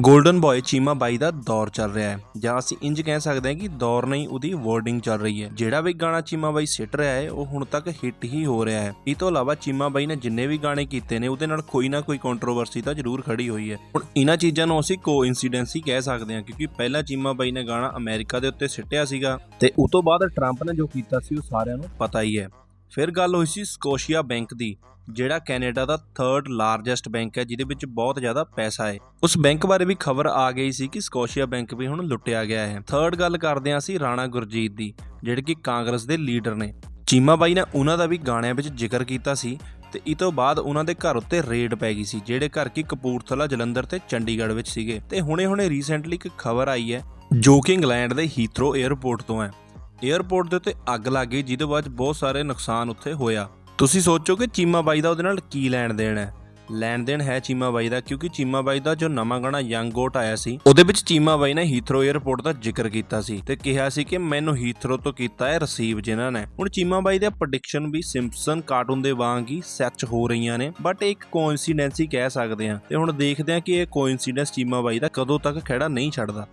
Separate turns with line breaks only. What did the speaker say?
Golden boy Cheema ਬਾਈ ਦਾ ਦੌਰ ਚੱਲ ਰਿਹਾ ਹੈ, ਜਾਂ ਅਸੀਂ ਇੰਜ ਕਹਿ ਸਕਦੇ ਹਾਂ ਕਿ ਦੌਰ ਨਹੀਂ, ਉਹਦੀ ਵਰਡਿੰਗ ਚੱਲ ਰਹੀ ਹੈ। ਜਿਹੜਾ ਵੀ ਗਾਣਾ ਚੀਮਾ ਬਾਈ ਸਿੱਟ ਰਿਹਾ ਹੈ, ਉਹ ਹੁਣ ਤੱਕ ਹਿੱਟ ਹੀ ਹੋ ਰਿਹਾ ਹੈ। ਇਹ ਤੋਂ ਇਲਾਵਾ ਚੀਮਾ ਬਾਈ ਨੇ ਜਿੰਨੇ ਵੀ ਗਾਣੇ ਕੀਤੇ ਨੇ, ਉਹਦੇ ਨਾਲ ਕੋਈ ਨਾ ਕੋਈ ਕੰਟਰੋਵਰਸੀ ਤਾਂ ਜ਼ਰੂਰ ਖੜੀ ਹੋਈ ਹੈ। ਹੁਣ ਇਹਨਾਂ ਚੀਜ਼ਾਂ ਨੂੰ ਅਸੀਂ ਕੋਇਨਸੀਡੈਂਸ ਹੀ ਕਹਿ ਸਕਦੇ ਹਾਂ, ਕਿਉਂਕਿ ਪਹਿਲਾਂ ਚੀਮਾ ਬਾਈ ਨੇ ਗਾਣਾ ਅਮਰੀਕਾ ਦੇ ਉੱਤੇ ਸਿੱਟਿਆ ਸੀਗਾ, ਤੇ ਉਸ ਤੋਂ ਬਾਅਦ ਟਰੰਪ ਨੇ ਜੋ ਕੀਤਾ ਸੀ, ਉਹ ਸਾਰਿਆਂ ਨੂੰ ਪਤਾ ਹੀ ਹੈ। ਫਿਰ ਗੱਲ ਹੋਈ ਸੀ ਸਕੋਸ਼ੀਆ ਬੈਂਕ ਦੀ, ਜਿਹੜਾ ਕੈਨੇਡਾ ਦਾ ਥਰਡ ਲਾਰਜੈਸਟ ਬੈਂਕ ਹੈ, ਜਿਹਦੇ ਵਿੱਚ ਬਹੁਤ ਜ਼ਿਆਦਾ ਪੈਸਾ ਹੈ। ਉਸ ਬੈਂਕ ਬਾਰੇ ਵੀ ਖਬਰ ਆ ਗਈ ਸੀ ਕਿ ਸਕੋਸ਼ੀਆ ਬੈਂਕ ਵੀ ਹੁਣ ਲੁੱਟਿਆ ਗਿਆ ਹੈ। ਥਰਡ ਗੱਲ ਕਰਦੇ ਹਾਂ ਅਸੀਂ ਰਾਣਾ ਗੁਰਜੀਤ ਦੀ, ਜਿਹੜੇ ਕਿ ਕਾਂਗਰਸ ਦੇ ਲੀਡਰ ਨੇ। ਚੀਮਾ ਬਾਈ ਨੇ ਉਹਨਾਂ ਦਾ ਵੀ ਗਾਣਿਆਂ ਵਿੱਚ ਜ਼ਿਕਰ ਕੀਤਾ ਸੀ ਤੇ ਇਹ ਤੋਂ ਬਾਅਦ ਉਹਨਾਂ ਦੇ ਘਰ ਉੱਤੇ ਰੇਡ ਪੈ ਗਈ ਸੀ, ਜਿਹੜੇ ਘਰ ਕੀ ਕਪੂਰਥਲਾ, ਜਲੰਧਰ ਤੇ ਚੰਡੀਗੜ੍ਹ ਵਿੱਚ ਸੀਗੇ। ਤੇ ਹੁਣੇ-ਹੁਣੇ ਰੀਸੈਂਟਲੀ ਇੱਕ ਖਬਰ ਆਈ ਹੈ, ਜੋ ਕਿ ਇੰਗਲੈਂਡ ਦੇ ਹੀਥਰੋ 에ਅਰਪੋਰਟ ਤੋਂ ਹੈ। 에ਅਰਪੋਰਟ ਦੇ ਉੱਤੇ ਅੱਗ ਲੱਗ ਗਈ, ਜਿਹਦੇ ਬਾਅਦ ਬਹੁਤ ਸਾਰੇ ਨੁਕਸਾਨ ਉੱਥੇ ਹੋਇਆ। ਤੁਸੀਂ ਸੋਚੋ ਕਿ ਚੀਮਾ ਬਾਈ ਦਾ ਉਹਦੇ ਨਾਲ ਕੀ ਲੈਣ ਦੇਣ ਹੈ? ਲੈਣ ਦੇਣ ਹੈ ਚੀਮਾ ਬਾਈ ਦਾ, ਕਿਉਂਕਿ ਚੀਮਾ ਬਾਈ ਦਾ ਜੋ ਨਵਾਂ ਗਾਣਾ ਯੰਗ ਗੋਟ ਆਇਆ ਸੀ, ਉਹਦੇ ਵਿੱਚ ਚੀਮਾ ਬਾਈ ਨੇ ਹੀਥਰੋ 에ਅਰਪੋਰਟ ਦਾ ਜ਼ਿਕਰ ਕੀਤਾ ਸੀ ਤੇ ਕਿਹਾ ਸੀ ਕਿ ਮੈਨੂੰ ਹੀਥਰੋ ਤੋਂ ਕੀਤਾ ਹੈ ਰਿਸੀਵ ਜਿਨ੍ਹਾਂ ਨੇ। ਹੁਣ ਚੀਮਾ ਬਾਈ ਦੇ ਪ੍ਰੈਡਿਕਸ਼ਨ ਵੀ ਸਿੰਪਸਨ ਕਾਰਟੂਨ ਦੇ ਵਾਂਗ ਹੀ ਸੱਚ ਹੋ ਰਹੀਆਂ ਨੇ ਬਟ ਇੱਕ ਕੋਇਨਸੀਡੈਂਸ ਹੀ ਕਹਿ ਸਕਦੇ ਹਾਂ। ਤੇ ਹੁਣ ਦੇਖਦੇ ਹਾਂ ਕਿ ਇਹ ਕੋਇਨਸੀਡੈਂਸ ਚੀਮਾ ਬਾਈ ਦਾ ਕਦੋਂ ਤੱਕ ਖੜਾ ਨਹੀਂ ਛੱਡਦਾ।